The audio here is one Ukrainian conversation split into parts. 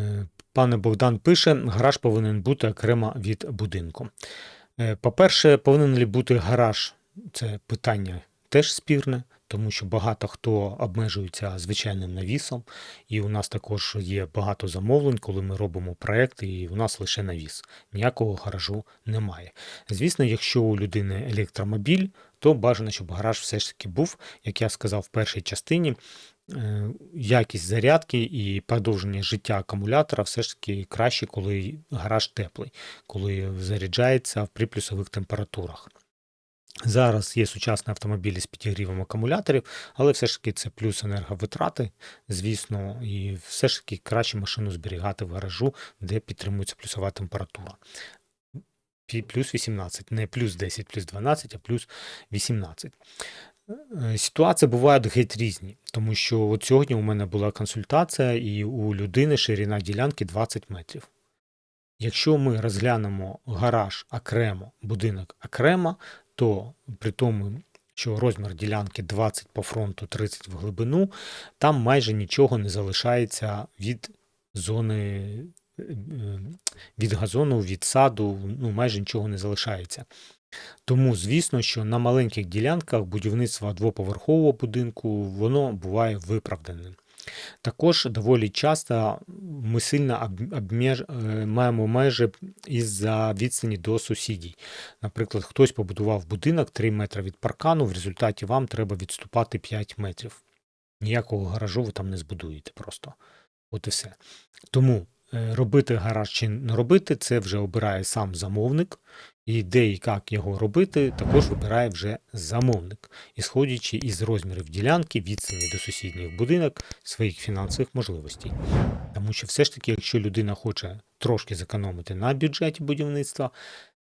Е, Пане Богдан пише: гараж повинен бути окремо від будинку. Е, По-перше, повинен ли бути гараж? Це питання теж спірне, тому що багато хто обмежується звичайним навісом, і у нас також є багато замовлень, коли ми робимо проекти, і у нас лише навіс. Ніякого гаражу немає. Звісно, якщо у людини електромобіль, то бажано, щоб гараж все ж таки був, як я сказав в першій частині. е, Якість зарядки і продовження життя акумулятора все ж таки краще, коли гараж теплий, коли заряджається при плюсових температурах. Зараз є сучасні автомобілі з підігрівом акумуляторів, але все ж таки це плюс енерговитрати, звісно, і все ж таки краще машину зберігати в гаражу, де підтримується плюсова температура. Плюс 18, не плюс 10, плюс 12, а плюс 18. Е, Ситуації бувають геть різні, тому що от сьогодні у мене була консультація, і у людини ширина ділянки 20 метрів. Якщо ми розглянемо гараж окремо, будинок окремо, то при тому, що розмір ділянки 20 по фронту, 30 в глибину, там майже нічого не залишається від зони, від газону, від саду, ну майже нічого не залишається. Тому, звісно, що на маленьких ділянках будівництва двоповерхового будинку воно буває виправданим. Також доволі часто ми сильно обмеж... е, маємо межі із-за відстані до сусідів. Наприклад, хтось побудував будинок 3 метри від паркану, в результаті вам треба відступати 5 метрів. Ніякого гаражу ви там не збудуєте просто. От і все. Тому е, робити гараж чи не робити, це вже обирає сам замовник, і де і як його робити, також вибирає вже замовник, ісходячи із розмірів ділянки, відстані до сусідніх будинок, своїх фінансових можливостей. Тому що все ж таки, якщо людина хоче трошки зекономити на бюджеті будівництва,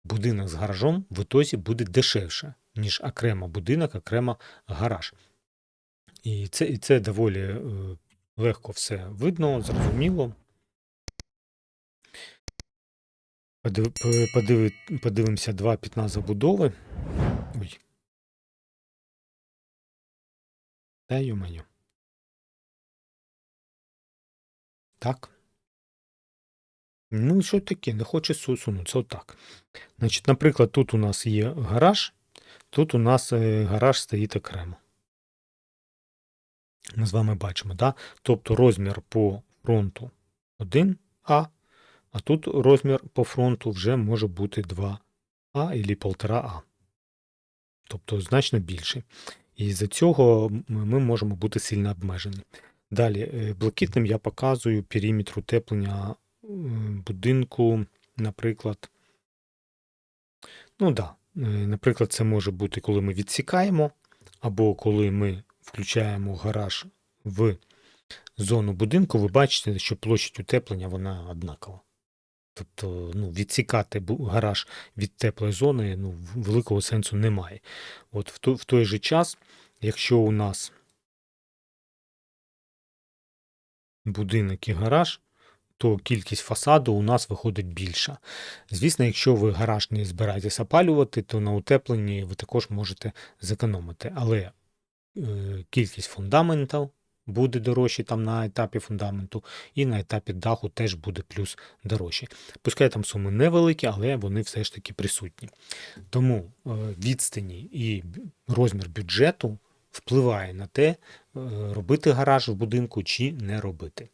будинок з гаражом в ітозі буде дешевше, ніж окремо будинок, окремо гараж. І це, і це доволі е, легко все видно, зрозуміло. Подиви, подивимося два пітна забудови. Ой. Та й Так. Ну, що таке? Не хоче су- сунутися. Отак. Значить, наприклад, тут у нас є гараж, тут у нас е, гараж стоїть окремо. Ми з вами бачимо, да? тобто розмір по фронту 1А, а тут розмір по фронту вже може бути 2А або 1,5А. Тобто значно більший. І з-за цього ми можемо бути сильно обмежені. Далі, е, блакитним я показую периметр утеплення е, будинку, наприклад. Ну да, е, наприклад, це може бути, коли ми відсікаємо, або коли ми включаємо гараж в зону будинку, ви бачите, що площадь утеплення вона однакова. Тобто ну, відсікати гараж від теплої зони ну, великого сенсу немає. От в, той, в той же час, якщо у нас будинок і гараж, то кількість фасаду у нас виходить більша. Звісно, якщо ви гараж не збираєтесь опалювати, то на утепленні ви також можете зекономити. Але е, кількість фундаментів буде дорожче там на етапі фундаменту, і на етапі даху теж буде плюс дорожче. Пускай там суми невеликі, але вони все ж таки присутні. Тому е, відстані і розмір бюджету впливає на те, е, робити гараж в будинку чи не робити.